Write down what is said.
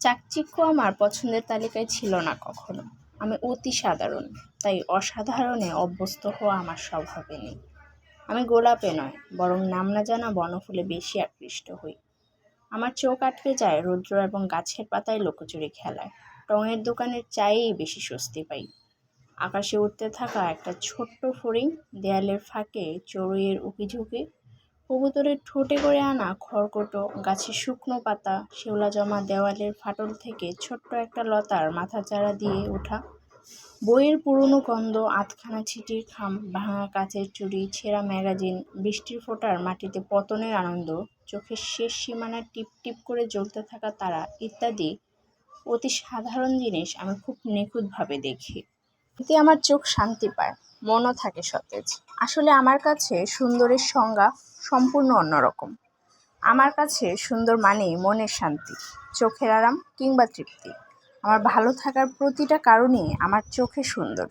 চাকচিক্য আমার পছন্দের তালিকায় ছিল না কখনো। আমি অতি সাধারণ, তাই অসাধারণে অভ্যস্ত হওয়া আমার স্বভাবে নেই আমি গোলাপে নয়, বরং নাম না জানা বনফুলে বেশি আকৃষ্ট হই। আমার চোখ আটকে যায় রৌদ্র এবং গাছের পাতায় লুকোচুরি খেলায়। টঙের দোকানের চায়েই বেশি স্বস্তি পাই। আকাশে উঠতে থাকা একটা ছোট্ট ফড়িং দেয়ালের ফাঁকে চড়ুইয়ের উকিঝুঁকি কবুতরের ঠোঁটে করে আনা খড়কটো গাছের শুকনো পাতা শেওলা জমা দেওয়ালের ফাটল থেকে ছোট্ট একটা লতার মাথাচাড়া দিয়ে ওঠা, বইয়ের পুরনো গন্ধ, আধখানা ছিটির খাম, ভাঙা কাচের চুড়ি, ছেঁড়া ম্যাগাজিন, বৃষ্টির ফোঁটার মাটিতে পতনের আনন্দ, চোখের শেষ সীমানা টিপ টিপ করে জ্বলতে থাকা তারা ইত্যাদি অতি সাধারণ জিনিস আমি খুব নিখুঁতভাবে দেখি। এতে আমার চোখ শান্তি পায়, মনও থাকে সতেজ। আসলে আমার কাছে সুন্দরের সংজ্ঞা সম্পূর্ণ অন্যরকম। আমার কাছে সুন্দর মানেই মনের শান্তি, চোখের আরাম কিংবা তৃপ্তি। আমার ভালো থাকার প্রতিটা কারণই আমার চোখে সুন্দর।